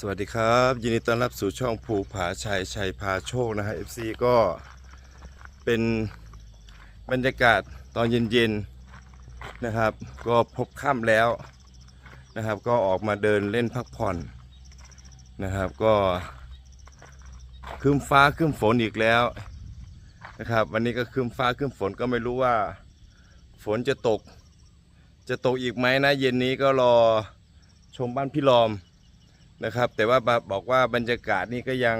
สวัสดีครับ ยินดีต้อนรับสู่ช่องภูผาชัยชัยพาโชคนะฮะ FC ก็เป็นบรรยากาศตอนเย็นๆนะครับ ก็พบค่ำแล้วนะครับ ก็ออกมาเดินเล่นพักผ่อนนะครับ ก็ครึ้มฟ้าครึ้มฝนอีกแล้วนะครับ วันนี้ก็ครึ้มฟ้าครึ้มฝนก็ไม่รู้ว่า ฝนจะตก จะตกอีกไหมนะ เย็นนี้ก็รอชมบ้านพี่ลอม นะครับ แต่ว่าบอกว่าบรรยากาศนี่ก็ยัง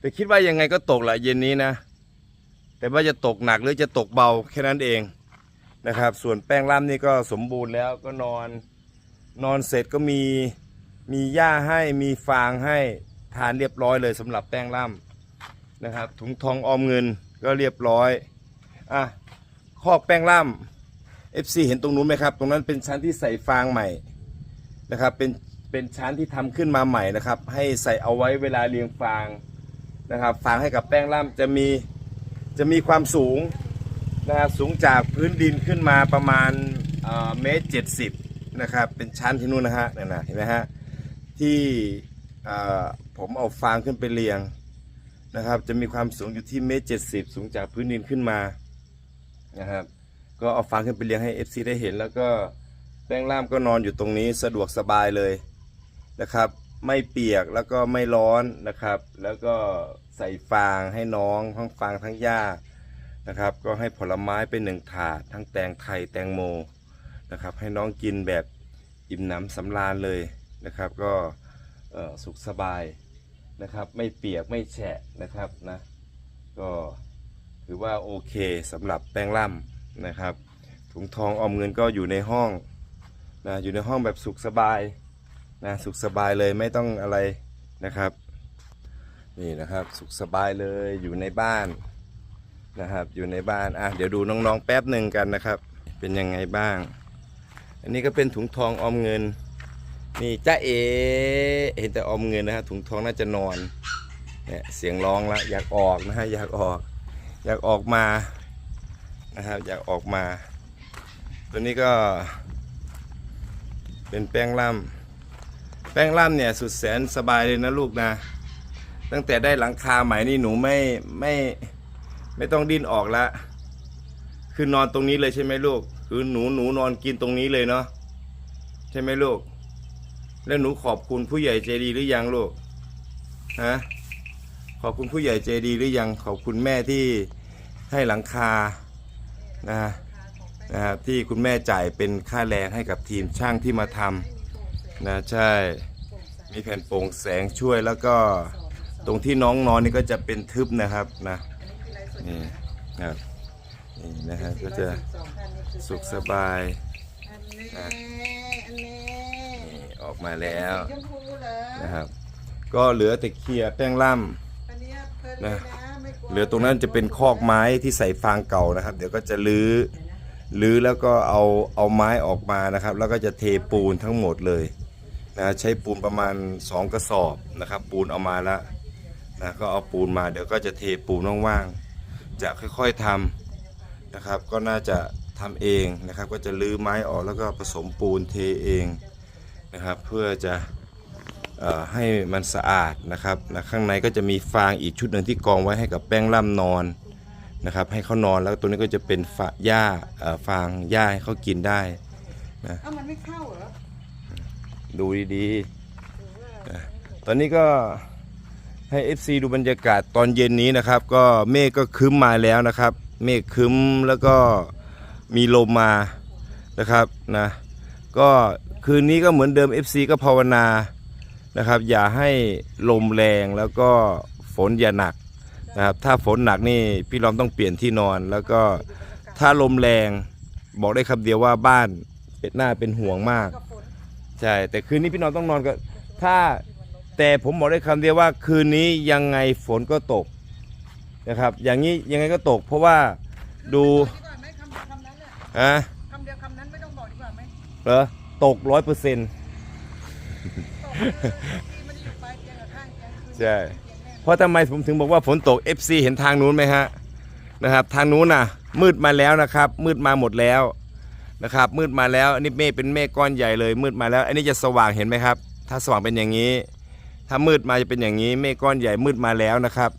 แต่คิดว่ายังไงก็ตกแหละเย็นนี้นะ แต่ว่าจะตกหนักหรือจะตกเบาแค่นั้นเองนะครับ ส่วนแป้งล่ำนี่ก็สมบูรณ์แล้วก็นอน นอนเสร็จก็มีมีหญ้าให้มีฟางให้ทานเรียบร้อยเลยสำหรับแป้งล่ำนะครับ ถุงทองออมเงินก็เรียบร้อยอะคอกแป้งล่ำ FC เห็นตรงนู้นไหมครับ ตรงนั้นเป็นชั้นที่ใส่ฟางใหม่นะครับ เป็น เป็นชั้นที่ทำขึ้นมาใหม่นะครับ ให้ใส่เอาไว้เวลาเรียงฟางนะครับ ฟางให้กับแป้งล่ำจะมีจะมีความสูงนะครับสูงจากพื้นดินขึ้นมาประมาณเมตรเจ็ดสิบนะครับ เป็นชั้นที่นู่นนะฮะนั่นนะเห็นไหมฮะที่ผมเอาฟางขึ้นไปเรียงนะครับ จะมีความสูงอยู่ที่เมตรเจ็ดสิบสูงจากพื้นดินขึ้นมานะครับ ก็เอาฟางขึ้นไปเรียงให้ FC ได้เห็น แล้วก็แป้งล่ามก็นอนอยู่ตรงนี้สะดวกสบายเลย นะครับ ไม่เปียกแล้วก็ไม่ร้อนนะครับ แล้วก็ใส่ฟางให้น้องทั้งฟางทั้งหญ้านะครับ ก็ให้ผลไม้เป็นหนึ่งถาด ทั้งแตงไทยแตงโมนะครับ ให้น้องกินแบบอิ่มหนำสำราญเลยนะครับ ก็สุขสบายนะครับ ไม่เปียกไม่แฉะนะครับนะก็ถือว่าโอเคสำหรับแป้งล่ำนะครับถุงทองออมเงินก็อยู่ในห้องนะอยู่ในห้องแบบสุขสบาย นะสุขสบายเลยไม่ต้องอะไรนะครับ นี่นะครับสุขสบายเลยอยู่ในบ้านนะครับ อยู่ในบ้านอะเดี๋ยวดูน้องๆแป๊บหนึ่งกันนะครับ เป็นยังไงบ้าง อันนี้ก็เป็นถุงทองออมเงิน นี่จ้าเอเห็นแต่ออมเงินนะฮะถุงทองน่าจะนอนเนี่ยเสียงร้องล้วอยากออกนะฮะอยากออก อยากออกมานะครับอยากออกมา ตัวนี้ก็เป็นแป้งล่ำ แป้งล่ำเนี่ยสุดแสนสบายเลยนะลูกนะ ตั้งแต่ได้หลังคาใหม่นี่หนูไม่ไม่ไม่ต้องดิ้นออกละคือนอนตรงนี้เลยใช่ไหมลูก คือหนูหนูนอนกินตรงนี้เลยเนาะใช่ไหมลูก แล้วหนูขอบคุณผู้ใหญ่ใจดีหรือยังลูกฮะขอบคุณผู้ใหญ่ใจดีหรือยังขอบคุณแม่ที่ให้หลังคานะนะครับที่คุณแม่จ่ายเป็นค่าแรงให้กับทีมช่างที่มาทำ นะใช่มีแผ่นโปร่งแสงช่วยแล้วก็ตรงที่น้องนอนนี่ก็จะเป็นทึบนะครับนะนี่นะครับนี่นะฮะก็จะสุขสบายอันนี้อะอันนี้นี่ออกมาแล้วชมพูเหรอนะครับ ก็เหลือแต่เคลียแป้งล่อันนี้เพลินเลยนะนะไม่กลัวเหลือตรงนั้นจะเป็นคอกไม้ที่ใส่ฟางเก่านะครับ เดี๋ยวก็จะลื้อลื้อแล้วก็เอาเอาไม้ออกมานะครับ แล้วก็จะเทปูนทั้งหมดเลย นะใช้ปูนประมาณ 2 กระสอบนะครับ ปูนเอามาแล้วนะก็เอาปูนมาเดี๋ยวก็จะเทปูนว่างๆจะค่อยๆทำนะครับ ก็น่าจะทำเองนะครับ ก็จะลื้อไม้ออกแล้วก็ผสมปูนเทเองนะครับ เพื่อจะออให้มันสะอาดนะครับนะข้างในก็จะมีฟางอีกชุดหนึ่งที่กองไว้ให้กับแป้งล่ำนอนนะครับ ให้เขานอนแล้วตัวนี้ก็จะเป็นฝาหญ้าฟางหญ้าให้เขากินได้เอ้ามันไม่เข้าเหรอ ดูดีๆ ตอนนี้ก็ให้ FC ดูบรรยากาศตอนเย็นนี้นะครับ ก็เมฆก็คึ้มมาแล้วนะครับ เมฆคึ้มแล้วก็มีลมมานะครับนะก็คืนนี้ก็เหมือนเดิม FC ก็ภาวนานะครับ อย่าให้ลมแรงแล้วก็ฝนอย่าหนักนะครับ ถ้าฝนหนักนี่พี่ลอมต้องเปลี่ยนที่นอน แล้วก็ถ้าลมแรงบอกได้คำเดียวว่าบ้านเป็นหน้าเป็นห่วงมาก ใช่ แต่คืนนี้พี่น้องต้องนอนก็ถ้าแต่ผมบอกได้คำเดียวว่าคืนนี้ยังไงฝนก็ตกนะครับ อย่างนี้ยังไงก็ตก เพราะว่าดูดีกว่าไหมคำเดียวคำนั้นน่ะอะคำเดียวคำนั้นไม่ต้องบอกดีกว่าไหมเหรอตกร้อยเปอร์เซ็นต์ตกเลยที่มันอยู่ปลายเตียงกับข้างเตียงคือใช่ เตียงแน่เพราะทำไมผมถึงบอกว่าฝนตก FC เห็นทางนู้นไหมฮะนะครับ ทางนู้นน่ะ มืดมาแล้วนะครับ มืดมาหมดแล้ว นะครับ มืดมาแล้วอันนี้เมฆเป็นเมฆก้อนใหญ่เลย มืดมาแล้ว อันนี้จะสว่างเห็นไหมครับ ถ้าสว่างเป็นอย่างนี้ ถ้ามืดมาจะเป็นอย่างนี้ เมฆก้อนใหญ่มืดมาแล้วนะครับ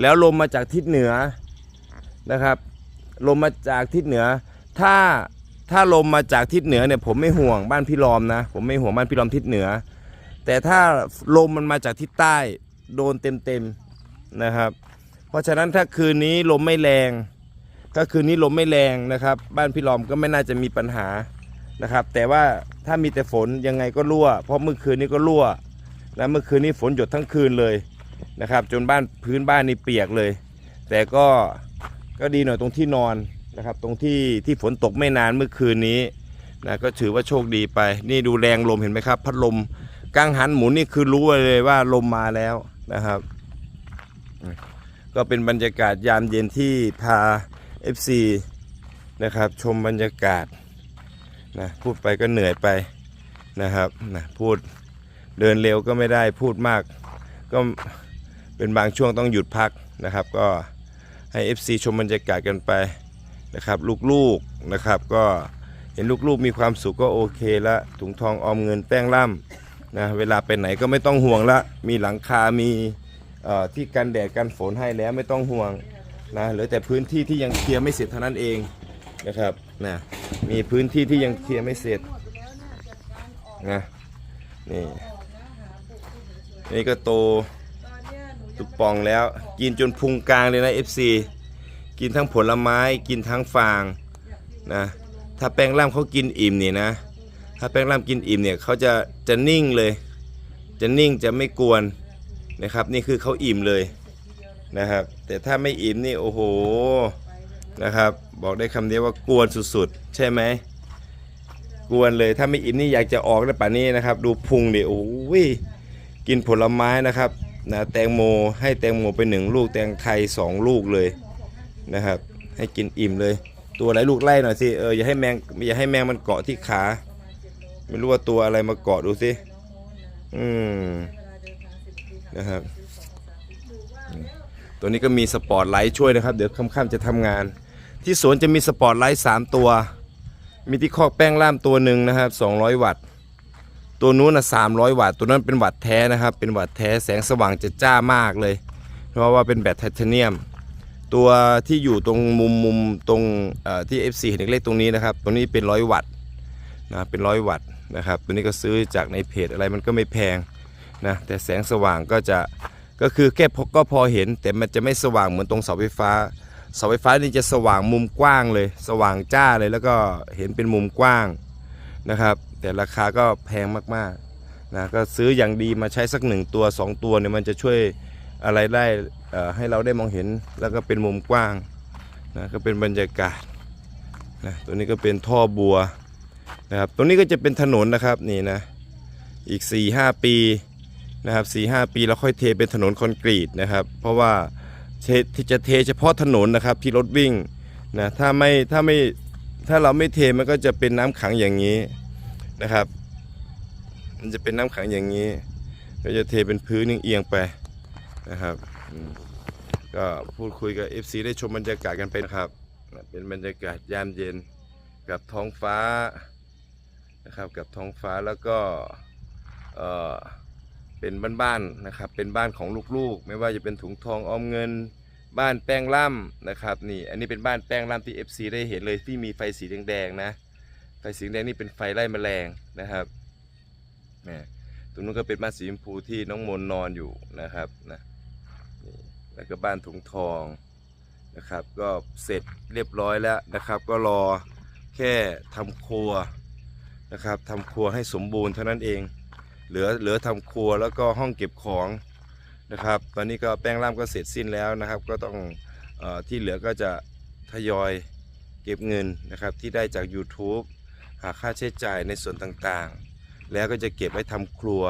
แล้วลมมาจากทิศเหนือนะครับ ลมมาจากทิศเหนือ ถ้าถ้าลมมาจากทิศเหนือเนี่ยผมไม่ห่วงบ้านพี่ลอมนะ ผมไม่ห่วงบ้านพี่ลอมทิศเหนือ แต่ถ้าลมมันมาจากทิศใต้โดนเต็มๆนะครับ เพราะฉะนั้นถ้าคืนนี้ลมไม่แรง ถ้าคืนนี้ลมไม่แรงนะครับ บ้านพี่ลอมก็ไม่น่าจะมีปัญหานะครับ แต่ว่าถ้ามีแต่ฝนยังไงก็รั่ว เพราะเมื่อคืนนี้ก็รั่วและเมื่อคืนนี้ฝนหยดทั้งคืนเลยนะครับ จนบ้านพื้นบ้านนี่เปียกเลย แต่ก็ก็ดีหน่อยตรงที่นอนนะครับ ตรงที่ที่ฝนตกไม่นานเมื่อคืนนี้นะก็ถือว่าโชคดีไป นี่ดูแรงลมเห็นไหมครับ พัดลมกังหันหมุนนี่คือรู้เลยว่าลมมาแล้วนะครับ ก็เป็นบรรยากาศยามเย็นที่พา FC นะครับชมบรรยากาศนะพูดไปก็เหนื่อยไปนะครับนะพูดเดินเร็วก็ไม่ได้พูดมาก ก็เป็นบางช่วงต้องหยุดพักนะครับ ก็ให้ FC ชมบรรยากาศกันไปนะครับลูกๆนะครับก็เห็นลูกๆมีความสุขก็โอเคละถุงทองออมเงินแป้งล่ำนะเวลาไปไหนก็ไม่ต้องห่วงละมีหลังคา มีเอ่อที่กันแดดกันฝนให้แล้วไม่ต้องห่วง นะเหลือแต่พื้นที่ที่ยังเคลียร์ไม่เสร็จเท่านั้นเองนะครับนะมีพื้นที่ที่ยังเคลียร์ไม่เสร็จนะนี่นี่ก็โตตุกปองแล้ว กินจนพุงกลางเลยนะ FC กินทั้งผลไม้กินทั้งฟางนะถ้าแป้งล่ามเขากินอิ่มนี่นะ ถ้าแป้งล่ามกินอิ่มเนี่ยเขาจะจะนิ่งเลย จะนิ่งจะไม่กวนนะครับ นี่คือเขาอิ่มเลย นะครับ แต่ถ้าไม่อิ่มนี่โอ้โหนะครับ บอกได้คำเดียวว่ากวนสุดๆ ใช่ไหมกวนเลยถ้าไม่อิ่มนี่อยากจะออกแล้วป่านนี้นะครับ ดูพุงดิโอ้ยกินผลไม้นะครับนะแตงโมให้แตงโมไปหนึ่งลูกแตงไทยสองลูกเลยนะครับ ให้กินอิ่มเลย ตัวอะไรลูกไล่หน่อยสิเอออย่าให้แมงอย่าให้แมงมันเกาะที่ขา ไม่รู้ว่าตัวอะไรมาเกาะดูสิอืมนะครับ ตัวนี้ก็มีสปอร์ตไลท์ช่วยนะครับ เดี๋ยวค่ำๆจะทำงาน ที่สวนจะมีสปอร์ตไลท์3ตัว มีที่คอกแป้งล่ามตัวหนึ่งนะครับ 200 วัตต์ ตัวนู้นนะ300 วัตต์ ตัวนั้นเป็นวัตต์แท้นะครับ เป็นวัตต์แท้แสงสว่างจะจ้ามากเลย เพราะว่าเป็นแบตไทเทเนียม ตัวที่อยู่ตรงมุมมุมตรงเอ่อที่ FC เห็นเล็กๆตรงนี้นะครับตัวนี้เป็น100วัตต์นะเป็น100วัตต์นะครับ ตัวนี้ก็ซื้อจากในเพจอะไรมันก็ไม่แพงนะแต่แสงสว่างก็จะ ก็คือแค่พก็พอเห็น แต่มันจะไม่สว่างเหมือนตรงเสาไฟฟ้า เสาไฟฟ้านี่จะสว่างมุมกว้างเลย สว่างจ้าเลยแล้วก็เห็นเป็นมุมกว้างนะครับ แต่ราคาก็แพงมากๆนะก็ซื้ออย่างดีมาใช้สักหนึ่งตัวสองตัวเนี่ยมันจะช่วยอะไรได้ให้เราได้มองเห็นแล้วก็เป็นมุมกว้างนะก็เป็นบรรยากาศนะตัวนี้ก็เป็นท่อบัวนะครับตรงนี้ก็จะเป็นถนนนะครับนี่นะอีก4-5ปี นะครับ4-5ปีแล้วค่อยเทเป็นถนนคอนกรีตนะครับ เพราะว่าที่จะเทเฉพาะถนนนะครับที่รถวิ่งนะถ้าไม่ถ้าไม่ถ้าเราไม่เทมันก็จะเป็นน้ำขังอย่างนี้นะครับ มันจะเป็นน้ำขังอย่างนี้ ก็จะเทเป็นพื้นเอียงไปนะครับ ก็พูดคุยกับ FC ได้ชมบรรยากาศกันไปนะครับ เป็นบรรยากาศยามเย็นกับท้องฟ้านะครับกับท้องฟ้าแล้วก็เอ่อ เป็นบ้านๆนะครับ เป็นบ้านของลูกๆ ไม่ว่าจะเป็นถุงทองออมเงิน บ้านแป้งล่ำนะครับนี่อันนี้เป็นบ้านแป้งล่ำที่ FC ได้เห็นเลยที่มีไฟสีแดงๆนะไฟสีแดงนี่เป็นไฟไล่แมลงนะครับแหมตรงนู้นก็เป็นบ้านสีชมพูที่น้องมนนอนอยู่นะครับนะนี่แล้วก็บ้านถุงทองนะครับ ก็เสร็จเรียบร้อยแล้วนะครับ ก็รอแค่ทำครัวนะครับทำครัวให้สมบูรณ์เท่านั้นเอง เหลือเหลือทำครัวแล้วก็ห้องเก็บของนะครับ ตอนนี้ก็แป้งร่ามก็เสร็จสิ้นแล้วนะครับ ก็ต้องออที่เหลือก็จะทยอยเก็บเงินนะครับ ที่ได้จาก YouTube หาค่าใช้จ่ายในส่วนต่างๆ แล้วก็จะเก็บไว้ทำครัว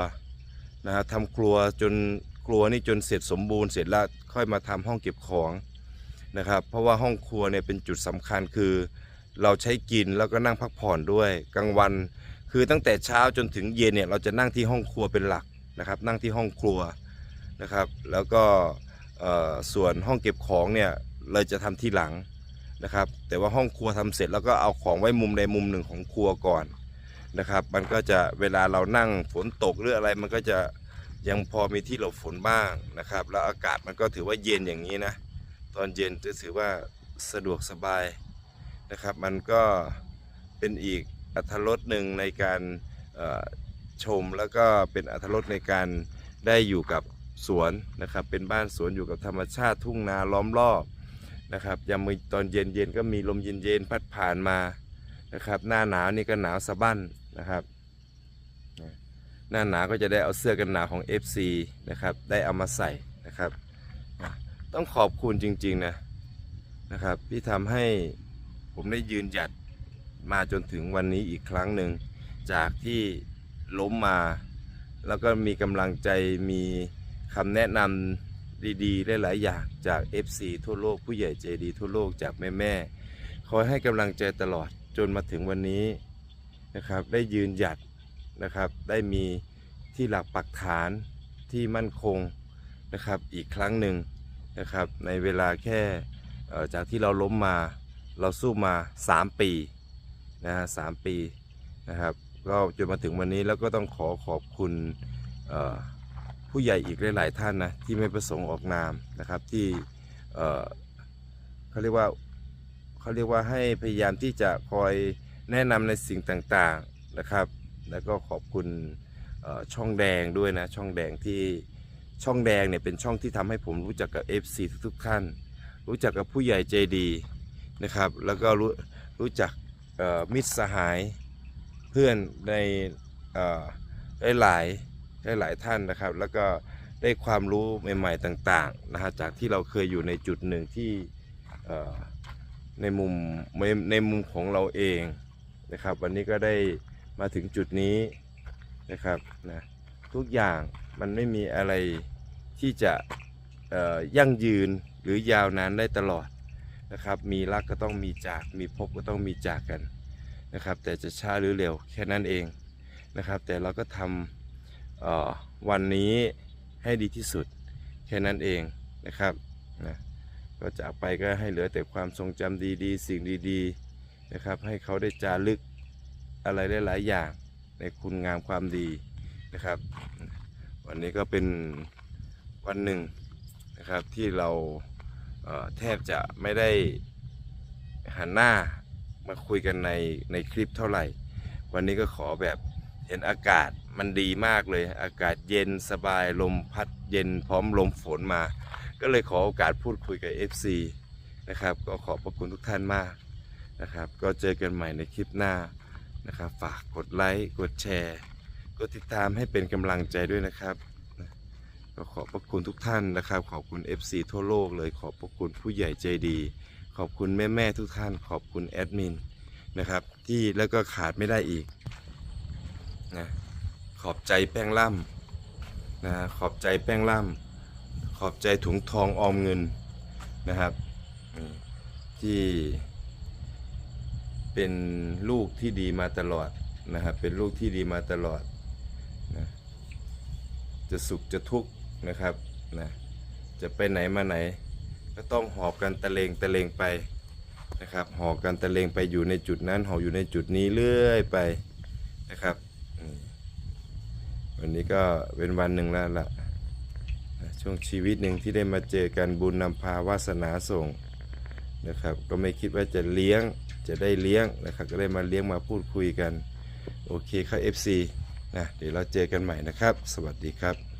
นะครับทำครัวจนครัวนี่จนเสร็จสมบูรณ์เสร็จแล้วค่อยมาทำห้องเก็บของนะครับ เพราะว่าห้องครัวเนี่ยเป็นจุดสำคัญคือ เราใช้กินแล้วก็นั่งพักผ่อนด้วยกลางวัน คือตั้งแต่เช้าจนถึงเย็นเนี่ยเราจะนั่งที่ห้องครัวเป็นหลักนะครับ นั่งที่ห้องครัวนะครับ แล้วก็ส่วนห้องเก็บของเนี่ยเราจะทำที่หลังนะครับ แต่ว่าห้องครัวทำเสร็จแล้วก็เอาของไว้มุมใดมุมหนึ่งของครัวก่อนนะครับ มันก็จะเวลาเรานั่งฝนตกหรืออะไรมันก็จะยังพอมีที่หลบฝนบ้างนะครับ แล้วอากาศมันก็ถือว่าเย็นอย่างนี้นะตอนเย็นจะถือว่าสะดวกสบายนะครับ มันก็เป็นอีก อัธรสหนึ่งในการชมแล้วก็เป็นอัธรสในการได้อยู่กับสวนนะครับ เป็นบ้านสวนอยู่กับธรรมชาติทุ่งนาล้อมรอบนะครับยามมือตอนเย็นเย็นก็มีลมเย็นเย็นพัดผ่านมานะครับ หน้าหนาวนี่ก็หนาวสะบั้นนะครับ หน้าหนาวก็จะได้เอาเสื้อกันหนาวของ FC นะครับ ได้เอามาใส่นะครับ ต้องขอบคุณจริงๆนะนะครับที่ทำให้ผมได้ยืนหยัด มาจนถึงวันนี้อีกครั้งหนึ่ง จากที่ล้มมา แล้วก็มีกำลังใจมีคำแนะนำดีๆ หลายๆอย่างจาก FC ทั่วโลกผู้ใหญ่ใจดีทั่วโลกจากแม่ๆคอยให้กำลังใจตลอดจนมาถึงวันนี้นะครับ ได้ยืนหยัดนะครับ ได้มีที่หลักปักฐานที่มั่นคงนะครับอีกครั้งหนึ่งนะครับในเวลาแค่จากที่เราล้มมาเราสู้มา 3 ปี นะฮะสามปีนะครับก็จนมาถึงวันนี้แล้วก็ต้องขอขอบคุณผู้ใหญ่อีกหลาย ๆ ท่านนะที่ไม่ประสงค์ออกนามนะครับที่เอ่อเขาเรียกว่าเขาเรียกว่าให้พยายามที่จะคอยแนะนำในสิ่งต่าง ๆ นะครับ แล้วก็ขอบคุณช่องแดงด้วยนะช่องแดงที่ช่องแดงเนี่ยเป็นช่องที่ทำให้ผมรู้จักกับ FC ทุกๆท่าน รู้จักกับผู้ใหญ่ใจดีนะครับ แล้วก็รู้รู้จัก มิตรสหายเพื่อนในหลายหลายท่านนะครับ แล้วก็ได้ความรู้ใหม่ ๆต่างๆนะฮะจากที่เราเคยอยู่ในจุดหนึ่งที่ในมุมในมุมของเราเองนะครับ วันนี้ก็ได้มาถึงจุดนี้นะครับนะทุกอย่างมันไม่มีอะไรที่จะยั่งยืนหรือยาวนานได้ตลอด นะครับ มีรักก็ต้องมีจาก มีพบก็ต้องมีจากกันนะครับ แต่จะช้าหรือเร็วแค่นั้นเองนะครับ แต่เราก็ทำวันนี้ให้ดีที่สุดแค่นั้นเองนะครับนะก็จากไปก็ให้เหลือแต่ความทรงจำดีๆ สิ่งดีๆนะครับ ให้เขาได้จารึกอะไรได้หลายอย่างในคุณงามความดีนะครับ วันนี้ก็เป็นวันหนึ่งนะครับที่เรา แทบจะไม่ได้หันหน้ามาคุยกันในในคลิปเท่าไหร่ วันนี้ก็ขอแบบเห็นอากาศมันดีมากเลย อากาศเย็นสบายลมพัดเย็นพร้อมลมฝนมา ก็เลยขอโอกาสพูดคุยกับ FC นะครับ ก็ขอบพระคุณทุกท่านมากนะครับ ก็เจอกันใหม่ในคลิปหน้านะครับ ฝากกดไลค์ กดแชร์ กดติดตามให้เป็นกำลังใจด้วยนะครับ ก็ขอบพระคุณทุกท่านนะครับ ขอบคุณ FC ทั่วโลกเลยขอบพระคุณผู้ใหญ่ใจดี ขอบคุณแม่แม่ทุกท่าน ขอบคุณแอดมินนะครับ ที่แล้วก็ขาดไม่ได้อีกนะขอบใจแป้งล่ำนะขอบใจแป้งล่ำขอบใจถุงทองออมเงินนะครับ ที่เป็นลูกที่ดีมาตลอดนะครับเป็นลูกที่ดีมาตลอดนะจะสุขจะทุกข์ นะครับนะจะไปไหนมาไหน ก็ต้องหอบกันตะเลงตะเลงไปนะครับหอบกันตะเลงไปอยู่ในจุดนั้นหอบอยู่ในจุดนี้เรื่อยไปนะครับวันนี้ก็เป็นวันหนึ่งแล้วล่ะนะช่วงชีวิตหนึ่งที่ได้มาเจอกันบุญนำพาวาสนาส่งนะครับ ก็ไม่คิดว่าจะเลี้ยงจะได้เลี้ยงนะครับ ก็ได้มาเลี้ยงมาพูดคุยกัน โอเคครับ FC นะเดี๋ยวเราเจอกันใหม่นะครับ สวัสดีครับ